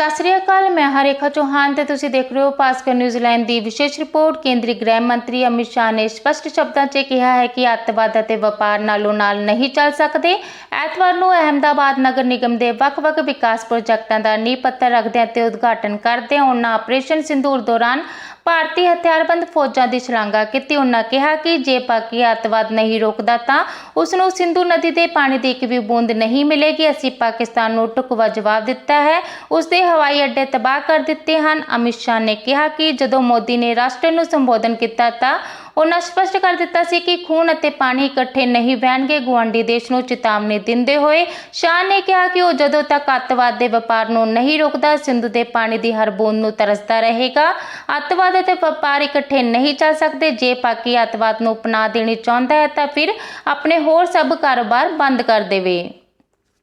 ਸਤਿ ਸ੍ਰੀ ਅਕਾਲ, ਮੈਂ ਹਰੇਖਾ ਚੌਹਾਨ ਤੇ ਤੁਸੀਂ ਦੇਖ ਰਹੇ ਹੋ ਭਾਸਕਰ ਨਿਊਜ਼ੀਲੈਂਡ ਦੀ ਵਿਸ਼ੇਸ਼ ਰਿਪੋਰਟ। ਕੇਂਦਰੀ ਗ੍ਰਹਿ ਮੰਤਰੀ ਅਮਿਤ ਸ਼ਾਹ ਨੇ ਸਪਸ਼ਟ ਸ਼ਬਦਾਂ 'ਚ ਕਿਹਾ ਹੈ ਕਿ ਅੱਤਵਾਦ ਅਤੇ ਵਪਾਰ ਨਾਲੋਂ ਨਾਲ ਨਹੀਂ ਚੱਲ ਸਕਦੇ। ਐਤਵਾਰ ਨੂੰ ਅਹਿਮਦਾਬਾਦ ਨਗਰ ਨਿਗਮ ਦੇ ਵੱਖ-ਵੱਖ ਵਿਕਾਸ ਪ੍ਰੋਜੈਕਟਾਂ ਦਾ ਨੀਂਹ ਪੱਥਰ ਰੱਖਦਿਆਂ ਤੇ ਉਦਘਾਟਨ ਕਰਦਿਆਂ ਉਹਨਾਂ ਆਪਰੇਸ਼ਨ ਸਿੰਦੂਰ ਦੌਰਾਨ ਭਾਰਤੀ ਹਥਿਆਰਬੰਦ ਫੌਜਾਂ ਦੀ ਸ਼ਲਾਘਾ ਕੀਤੀ। ਉਹਨਾਂ ਕਿਹਾ ਕਿ ਜੇ ਪਾਕਿ ਅੱਤਵਾਦ ਨਹੀਂ ਰੋਕਦਾ ਤਾਂ ਉਸ ਨੂੰ ਸਿੰਧੂ ਨਦੀ ਦੇ ਪਾਣੀ ਦੀ ਇੱਕ ਵੀ ਬੂੰਦ ਨਹੀਂ ਮਿਲੇਗੀ। ਅਸੀਂ ਪਾਕਿਸਤਾਨ ਨੂੰ ਟੁਕਵਾ ਜਵਾਬ ਦਿੱਤਾ ਹੈ। ਉਸ ਦੇ ਹਵਾਈ ਅੱਡੇ ਤਬਾਹ ਕਰ ਦਿੱਤੇ ਹਨ। ਅਮਿਤ ਸ਼ਾਹ ਨੇ ਕਿਹਾ ਕਿ ਜਦੋਂ ਮੋਦੀ ਨੇ ਰਾਸ਼ਟਰ ਨੂੰ ਸੰਬੋਧਨ ਕੀਤਾ ਤਾਂ ਉਹਨਾਂ ਸਪਸ਼ਟ ਕਰ ਦਿੱਤਾ ਸੀ ਕਿ ਖੂਨ ਅਤੇ ਪਾਣੀ ਇਕੱਠੇ ਨਹੀਂ ਵਹਿਣਗੇ। ਗੁਆਂਢੀ ਦੇਸ਼ ਨੂੰ ਚੇਤਾਵਨੀ ਦਿੰਦੇ ਹੋਏ ਸ਼ਾਹ ਨੇ ਕਿਹਾ ਕਿ ਉਹ ਜਦੋਂ ਤੱਕ ਅੱਤਵਾਦ ਦੇ ਵਪਾਰ ਨੂੰ ਨਹੀਂ ਰੋਕਦਾ, ਸਿੰਧੂ ਦੇ ਪਾਣੀ ਦੀ ਹਰ ਬੂੰਦ ਨੂੰ ਤਰਸਦਾ ਰਹੇਗਾ। ਅੱਤਵਾਦ ਅਤੇ ਵਪਾਰ ਇਕੱਠੇ ਨਹੀਂ ਚੱਲ ਸਕਦੇ। ਜੇ ਪਾਕਿ ਅੱਤਵਾਦ ਨੂੰ ਅਪਣਾ ਦੇਣੀ ਚਾਹੁੰਦਾ ਹੈ ਤਾਂ ਫਿਰ ਆਪਣੇ ਹੋਰ ਸਭ ਕਾਰੋਬਾਰ ਬੰਦ ਕਰ ਦੇਵੇ।